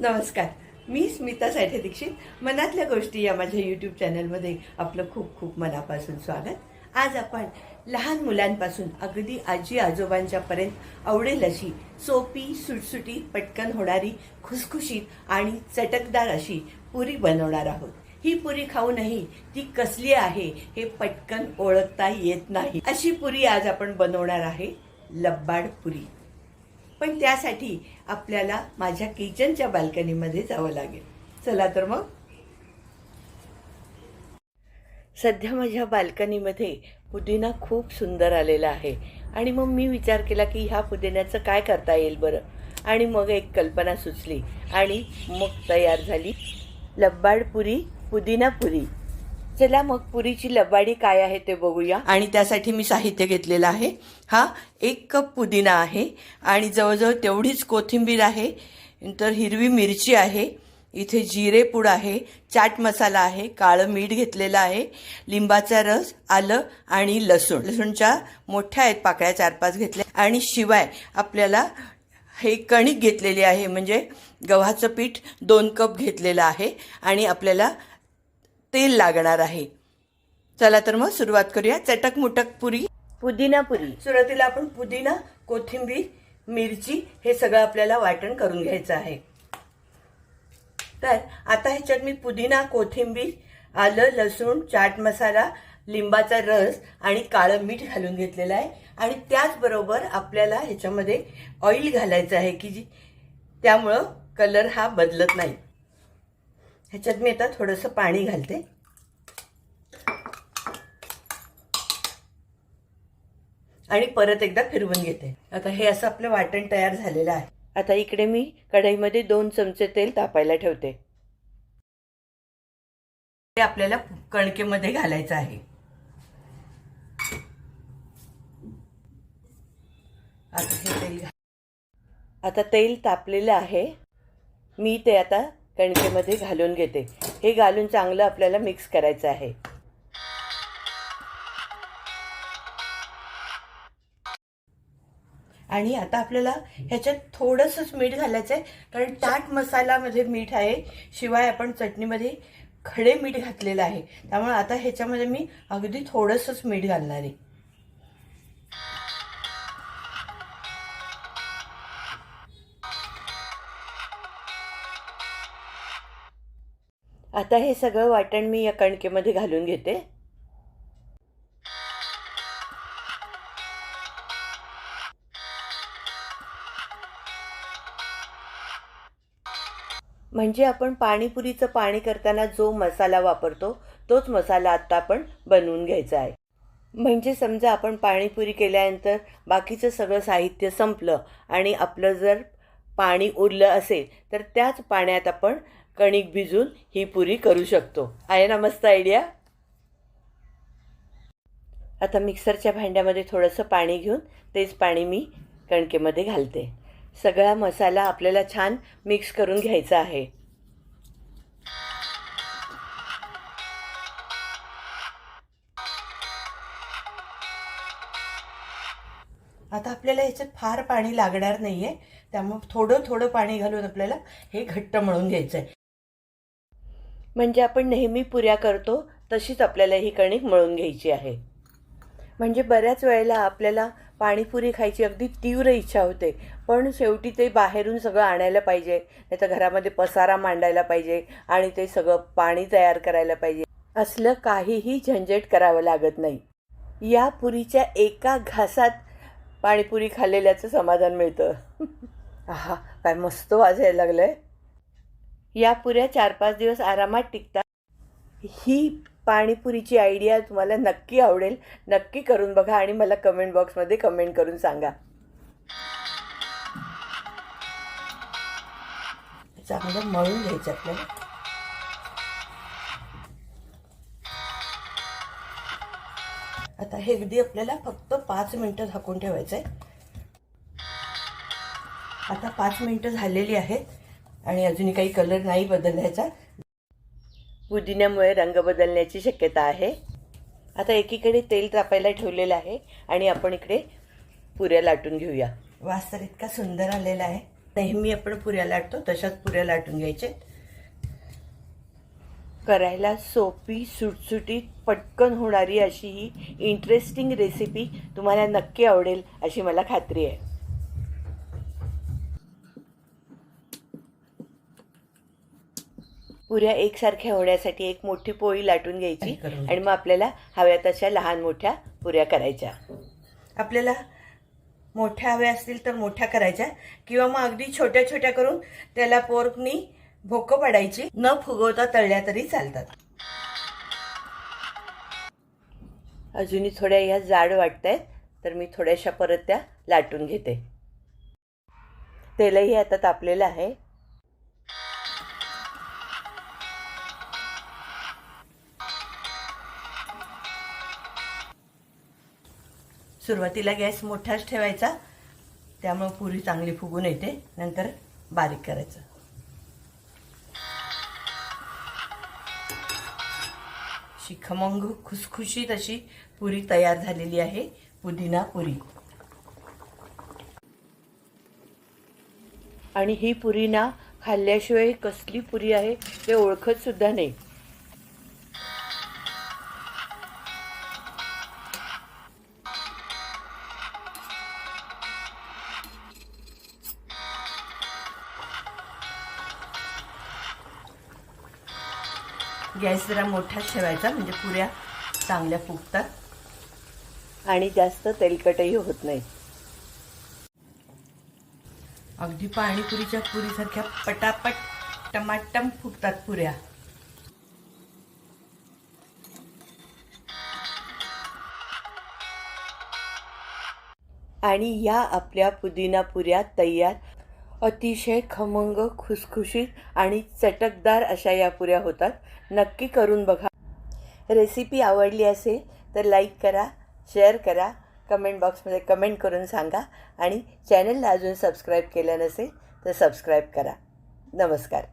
नमस्कार मी स्मिता साठे दीक्षित. मनातल्या गोष्टी या माझ्या यूट्यूब चॅनलमध्ये आपलं खूप खूप मनापासून स्वागत. आज आपण लहान मुलांपासून अगदी आजी आजोबांच्या पर्यंत आवडेल अशी सोपी सुटसुटी पटकन होणारी खुसखुशीत आणि चटकदार अशी पुरी बनवणार आहोत. ही पुरी खाऊनही ती कसली आहे हे पटकन ओळखता येत नाही. अशी पुरी आज आपण बनवणार आहे लब्बाड पुरी. पण त्यासाठी आपल्याला माझ्या किचनच्या बाल्कनीमध्ये जावं लागेल. चला तर मग. सध्या माझ्या बाल्कनीमध्ये पुदिना खूप सुंदर आलेला आहे. आणि मग मी विचार केला की ह्या पुदिन्याचं काय करता येईल बरं? आणि मग एक कल्पना सुचली. आणि मग तयार झाली लब्बाड पुरी पुदिना पुरी. चला मग पुरीची लबाडी काय आहे ते बघूया. आणि त्यासाठी मी साहित्य घेतलेलं आहे. हा एक कप पुदिना आहे आणि जवळजवळ तेवढीच कोथिंबीर आहे. नंतर हिरवी मिरची आहे. इथे जिरेपूड आहे चाट मसाला आहे काळं मीठ घेतलेलं आहे लिंबाचा रस आलं आणि लसूण. लसूणच्या मोठ्या आहेत पाकळ्या चार पाच घेतल्या. आणि शिवाय आपल्याला हे कणिक घेतलेली आहे म्हणजे गव्हाचं पीठ दोन कप घेतलेलं आहे. आणि आपल्याला तेल लागणार आहे. चला तर मग सुरुवात करूया. चटक मुटक पुरी. पुदिना पुरी. सुरुवातीला आपण पुदिना कोथिंबीर मिरची हे सगळं आपल्याला वाटण करून घ्यायचं आहे. तर आता ह्याच्यात मी पुदिना कोथिंबीर आलं लसूण चाट मसाला लिंबाचा रस आणि काळं मीठ घालून घेतलेलं आहे. आणि त्याचबरोबर आपल्याला ह्याच्यामध्ये ऑइल घालायचं आहे की जी त्यामुळं कलर हा बदलत नाही. ह्याच्यात मी आता थोडंसं पाणी घालते. आणि परत एकदा फिरवून घेते. आता हे असं आपलं वाटण तयार झालेलं आहे. आता इकडे मी कढईमध्ये दोन चमचे तेल तापायला ठेवते. ते आपल्याला कणकेमध्ये घालायचं आहे. आता हे तेल आता तेल तापलेलं आहे. मी ते आता कणकेमध्ये घालून घेते. हे घालून चांगलं आपल्याला मिक्स करायचं आहे. आणि आता आपल्याला ह्याच्यात थोडंसंच मीठ घालायचं आहे कारण ताट मसालामध्ये मीठ आहे. शिवाय आपण चटणीमध्ये खडे मीठ घातलेलं आहे. त्यामुळे आता ह्याच्यामध्ये मी अगदी थोडंसंच मीठ घालणार आहे. आता हे सगळं वाटण मी या कणकेमध्ये घालून घेते. म्हणजे आपण पाणीपुरीचं पाणी करताना जो मसाला वापरतो तोच मसाला आत्ता आपण बनवून घ्यायचा आहे. म्हणजे समजा आपण पाणीपुरी केल्यानंतर बाकीचं सगळं साहित्य संपलं आणि आपलं जर पाणी उरलं असेल तर त्याच पाण्यात आपण कणिक भिजून ही पुरी करू शकतो. आहे ना मस्त आयडिया आता मिक्सरच्या भांड्यामध्ये थोडंसं पाणी घेऊन तेच पाणी मी कणकेमध्ये घालते. सगळा मसाला आपल्याला छान मिक्स करून घ्यायचा आहे. आता आपल्याला ह्याच्यात फार पाणी लागणार नाही आहे त्यामुळे थोडं थोडं पाणी घालून आपल्याला हे घट्ट मळून घ्यायचं आहे म्हणजे आपण नेहमी पुऱ्या करतो तशीच आपल्याला ही कणिक मळून घ्यायची आहे. म्हणजे बऱ्याच वेळेला आपल्याला पाणीपुरी खायची अगदी तीव्र इच्छा होते पण शेवटी ते बाहेरून सगळं आणायला पाहिजे नाही तर घरामध्ये पसारा मांडायला पाहिजे आणि ते सगळं पाणी तयार करायला पाहिजे. असलं काहीही झंझट करावं लागत नाही. या पुरीच्या एका घासात पाणीपुरी खाल्लेल्याचं समाधान मिळतं. आहा काय मस्त वाजायला लागलंय. आहे पुऱ्या चार पाच दिवस आरामात टिकतात ही पाणीपुरीची आयडिया तुम्हाला नक्की आवडेल. नक्की करून बघा आणि मला कमेंट बॉक्समध्ये कमेंट करून सांगा. चांगलं मळून घ्यायचं आपल्याला. आता हे अगदी आपल्याला फक्त पाच मिनटं झाकून ठेवायचं आहे आता पाच मिनटं झालेली आहेत. आणि अजूनही काही कलर नाही बदलण्याचा. पुदिन्यामुळे रंग बदलण्याची शक्यता आहे. आता एकीकडे तेल तापायला ठेवलेलं आहे आणि आपण इकडे पुऱ्या लाटून घेऊया. वास तर इतका सुंदर आलेला आहे. नेहमी आपण पुऱ्या लाटतो तशाच पुऱ्या लाटून घ्यायचे. करायला सोपी सुटसुटीत पटकन होणारी अशी ही इंटरेस्टिंग रेसिपी तुम्हाला नक्की आवडेल अशी मला खात्री आहे. पुऱ्या एकसारख्या होण्यासाठी एक मोठी पोळी लाटून घ्यायची आणि मग आपल्याला हव्या तशा लहान मोठ्या पुऱ्या करायच्या. आपल्याला मोठ्या हव्या असतील तर मोठ्या करायच्या. किंवा मग अगदी छोट्या छोट्या करून त्याला पोर्कनी भोकं पडायची. न फुगवता तळल्या तरी चालतात. अजूनही थोड्या ह्या जाड वाटत आहेत तर मी थोड्याशा परत त्या लाटून घेते. तेलही आता तापलेलं आहे. सुरुवातीला गॅस मोठाच ठेवायचा. त्यामुळं पुरी चांगली फुगून येते. नंतर बारीक करायचं. शिखमंग खमंग खुसखुशीत अशी पुरी तयार झालेली आहे. पुदिना पुरी. आणि ही पुरी ना खाल्ल्याशिवाय कसली पुरी आहे ते ओळखत सुद्धा नाही. गॅस जरा मोठाच ठेवायचा म्हणजे पुऱ्या चांगल्या फुगतात. आणि जास्त तेलकटही होत नाही. अगदी पाणीपुरीच्या पुरीसारख्या पटापट टमाटम फुगतात पुऱ्या. आणि या आपल्या पुदिना पुऱ्या तयार अतिशय खमंग खुसखुशीत आणि चटकदार अशा या पुऱ्या होतात. नक्की करून बघा. रेसिपी आवडली असेल तर लाईक करा शेअर करा कमेंट बॉक्समध्ये कमेंट करून सांगा आणि चॅनलला अजून सबस्क्राईब केलं नसेल तर सबस्क्राईब करा. नमस्कार.